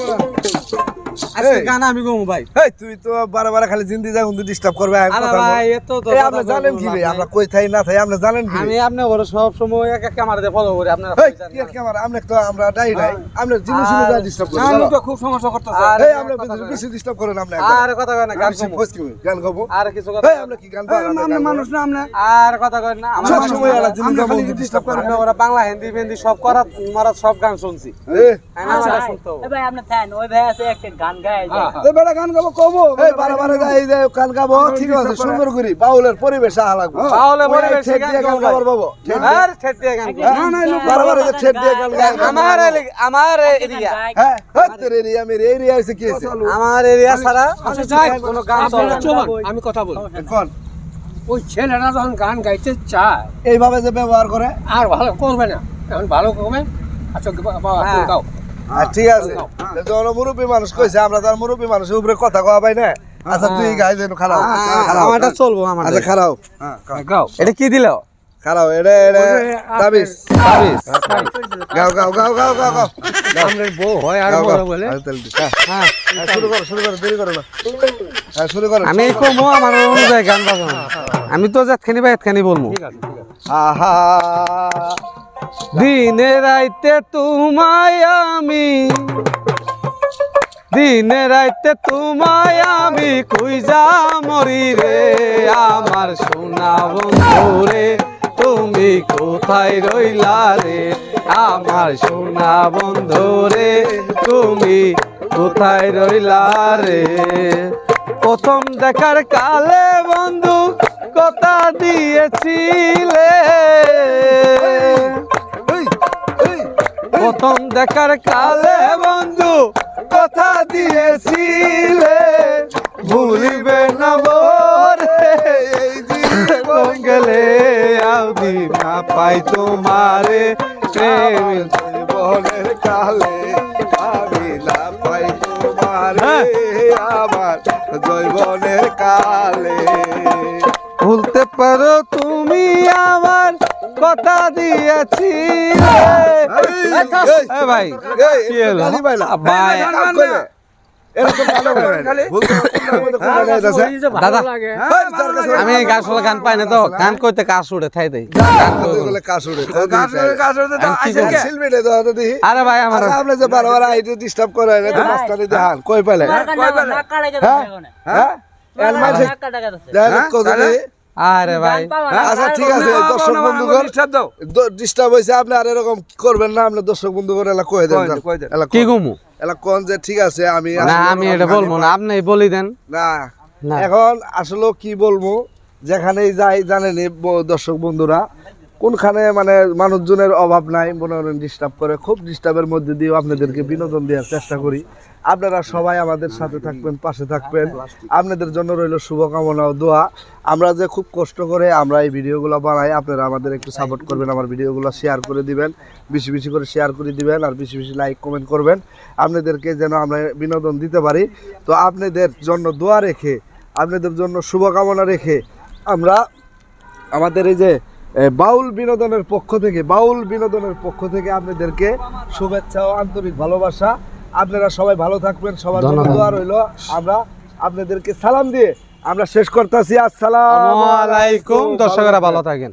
Agora. আজকে গান আমি ভাই। এই তুই তো বারে বারে খালি জিন্দি যা উন্দি ডিস্টার্ব করবে আমি কথা ভাই এত তো আপনি জানেন কি রে? আমরা কই থাই না থাই আপনি জানেন কি? আমি আপনার ঘরে সব সময় এক এক ক্যামেরা দিয়ে ফলো করি আপনারা এই কি ক্যামেরা আপনি তো আমরা ডাই নাই আপনি জিনিস শুনে যা ডিস্টার্ব করেন আমি তো খুব সমস্যা করতেছে। এই আমরা বেশি ডিস্টার্ব করেন আপনি আর কথা কয় না গান বেশি গাবো কি গান গাবো আর কিছু কথা এই আমরা কি গান পাই আমরা মানুষ না আমরা। আর কথা কয় না আমরা সব সময় করে। ওরা বাংলা হিন্দি মেহেন্দি সব করাত মারাত সব গান শুনছি। এই। হ্যাঁ, না, আমরা ভাই। আপনি ফ্যান ওই ভাই আছে একটা গান গায়। বেটা গান গাবো কবো। বারে বারে যাই এই যে গান গাবো ঠিক আছে সুন্দর করি। বাউলের পরিবেশ আহা লাগবে। তাহলে ওই পরিবেশ ঠেক দিয়ে গান গাবার বাবু। আর দিয়ে। গান না, না, বারে বারে যে দিয়ে গান গায়। আমার আমার এরিয়া। হ্যাঁ হ্যাঁ, তোর এরিয়া মেরে এরিয়া হইছে কি হইছে আমার এরিয়া ছাড়া কোনো গান চলে আমি কথা বলি। কোন? ওই ছেলেরা যখন গান গাইতে চায় এইভাবে যে ব্যবহার করে? আর ভালো করবে না। এখন ভালো করবে? আচ্ছা বাবা হ্যাঁ। গাও ঠিক আছে। মুরব্বী মানুষ কইছে আমরা তো আর মুরব্বী মানুষের উপরে কথা কওয়া পাই না। আচ্ছা তুই গাই যেন খারাপ আমারটা চলবো আমার আচ্ছা খারাপ গাও। এটা কি দিল? খারাপ এটা এটা তাবিজ। তাবিজ। গাও গাও গাও গাও গাও গাও। আমাদের বউ হয় আর বড়। বলে। হ্যাঁ। হ্যাঁ। হ্যাঁ, শুরু করো শুরু করো দেরি করো না। হ্যাঁ শুরু করো। আমি কমো আমার অনুযায়ী গান বাজানো আমি তো যাতখানি বা এতখানি বলব। ঠিক আছে ঠিক আছে আহা। দিনে রাইতে তোমায় আমি। দিনে রাইতে তোমায় আমি খুঁজা মরি রে। আমার সোনা বন্ধু রে তুমি কোথায় রইলা রে? আমার সোনা বন্ধু রে তুমি কোথায় রইলা রে? প্রথম দেখার কালে বন্ধু, কথা দিয়েছিলে। প্রথম দেখার কালে বন্ধু কথা দিয়েছিলে। ভুলিবে না বোরে এই জীবন গেলে আউদি না পাই তোমারে। জীবনের কালে আমি না পাই তোমারে আমার জৈবনের কালে। ভুলতে পারো তুমি আমার কথা দিয়েছিলে। ভাই পাইলা? করে। করে না। আমি গাছ গান পাই না তো গান কইতে কাজ উড়ে থাই দেই না। আরে ভাই আমার আচ্ছা, আপনি যে বারবার আইতে disturb করেন, এ তো দেখান। কই না, হ্যাঁ? হ্যাঁ? আরে ভাই। হ্যাঁ, আচ্ছা, ঠিক আছে, দর্শক বন্ধুগণ, দ- disturb আপনি আর এরকম করবেন না, আপনি দর্শক বন্ধুগণ এলা কয়ে দেন, কি গুমু এলা কন যে ঠিক আছে আমি না আমি এটা বলব না আপনি বলি দেন। না। না। এখন আসলে কি বলব যেখানেই যাই জানেন দর্শক বন্ধুরা কোনখানে মানে মানুষজনের অভাব নাই মনে করেন ডিস্টার্ব করে, খুব ডিস্টার্বের মধ্যে দিয়েও আপনাদেরকে বিনোদন দেওয়ার চেষ্টা করি। আপনারা সবাই আমাদের সাথে থাকবেন, পাশে থাকবেন। আপনাদের জন্য রইল শুভকামনা ও দোয়া। আমরা যে খুব কষ্ট করে আমরা এই ভিডিওগুলো বানাই, আপনারা আমাদের একটু সাপোর্ট করবেন, আমার ভিডিওগুলো শেয়ার করে দিবেন, বেশি বেশি করে শেয়ার করে দিবেন, আর বেশি বেশি লাইক কমেন্ট করবেন। আপনাদেরকে যেন আমরা বিনোদন দিতে পারি। তো আপনাদের জন্য দোয়া রেখে, আপনাদের জন্য শুভকামনা রেখে আমরা আমাদের এই যে বাউল বিনোদনের পক্ষ থেকে বাউল বিনোদনের পক্ষ থেকে আপনাদেরকে শুভেচ্ছা ও আন্তরিক ভালোবাসা। আপনারা সবাই ভালো থাকবেন সবার জন্য ধন্যবাদ। দোয়া রইল। আমরা আপনাদেরকে সালাম দিয়ে আমরা শেষ করতেছি। আসসালাম আলাইকুম। দর্শকরা ভালো থাকেন।